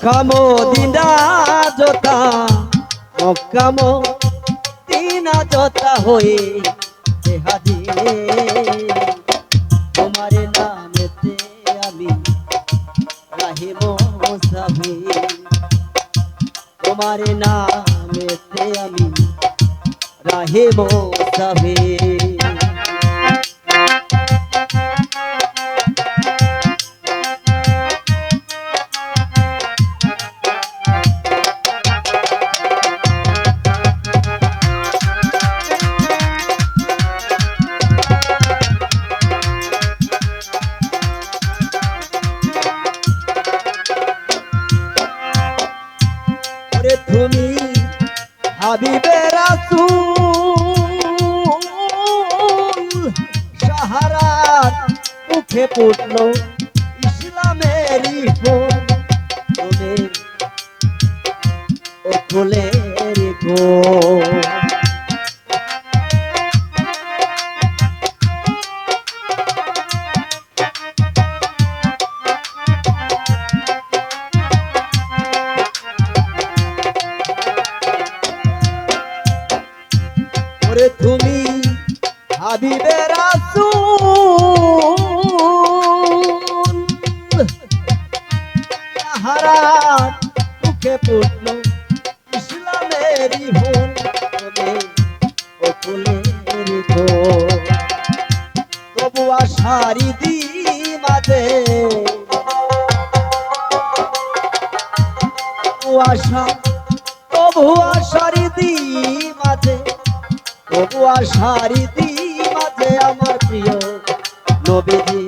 মক্কামো দিনা জোতা মক্কামো দিনা জোতা হয়ে হাজিরে তোমার নামেতে আমি রাহিম সাহি তোমার নামেতে আমি রাহিম সাহি হাবিবে রাসূল সাহারার মুখে পড়ল ইসলামেরই ফোন তুমি ও ফুলের ফোন আশারি দি মাঝে আশা তবু আশারি দি মাঝে তবু আশারি দি মাঝে আমার প্রিয় নবীজি।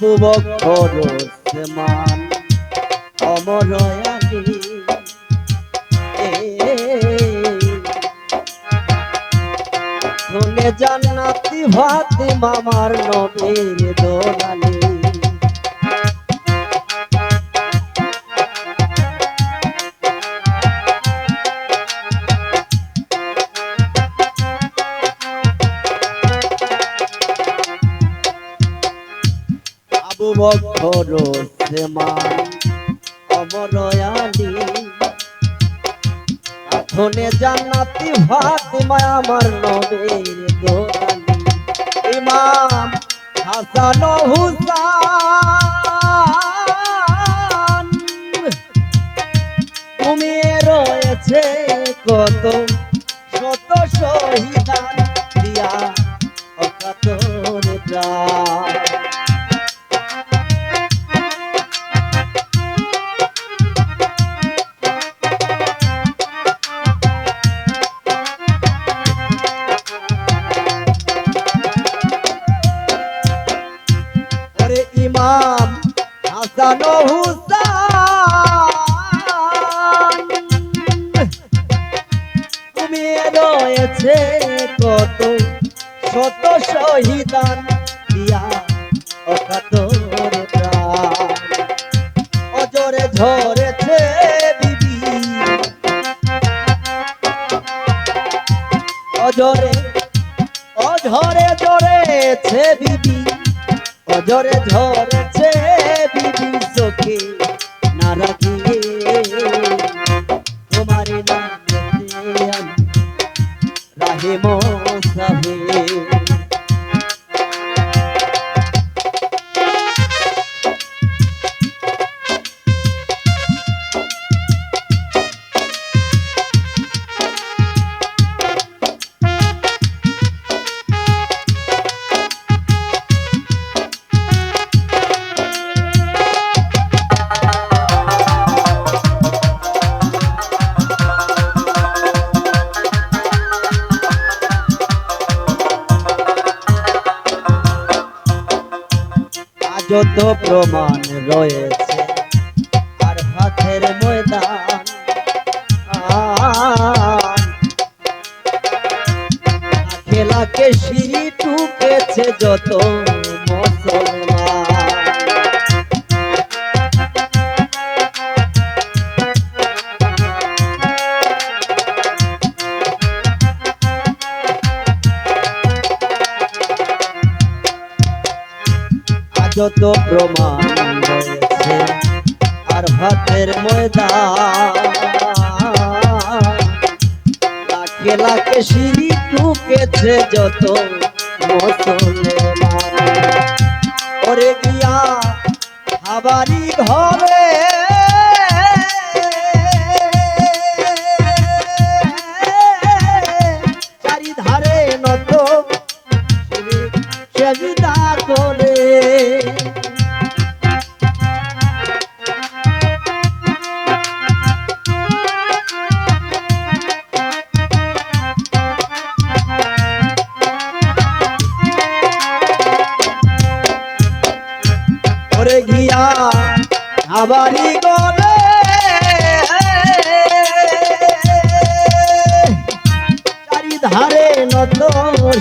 আবু বকর অমর জান্নাতি ভাতি মামার নবীর দোলালি আবু বকর ওসমান অমর আলী শোনে জান্নাতি ফাতিমা আমার নবীর দোলালি ইমাম হাসান হুসান ইমাম হাসান হুসান তুমি রয়েছে কত শত শহীদান দিয়া অকাতর অজরে ঝরেছে বিবি। অজরে, অঝরে জরেছে বিবি। অজরে ঝরেছে বিবি চোখে না রাখিয়ে তোমার নাম রাহে রাহিম যত প্রমাণ রয়েছে। আর হাতের ময়দান খেলাকে সিঁড়ি টুকেছে যত আজও তো প্রমাণ আর ভাতের লাখে সিঁড়ি ঢুকেছে যত মুসলমান। ওরে গিয়া খাবারি ঘরে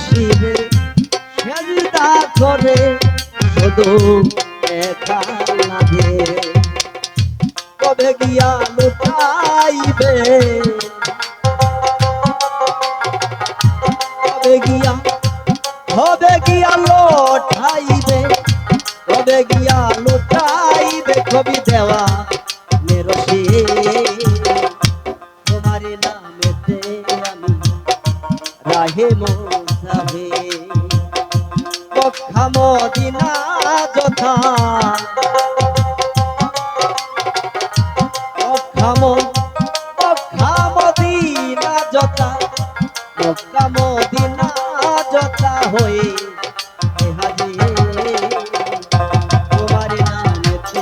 শিবে। সেজদা করে শুধু একা লাগে। কবে গিয়া লুটাইবে কবে গিয়া হবে গিয়া লোটাইবে কবে গিয়া লুটাইবে কবি দেওয়া রাহে মোসাহে পক্ষা মদিনা যথা। পক্ষা পক্ষা মদিনা যথা। পক্ষা মদিনা যথা হয়ে তোমার নামেতে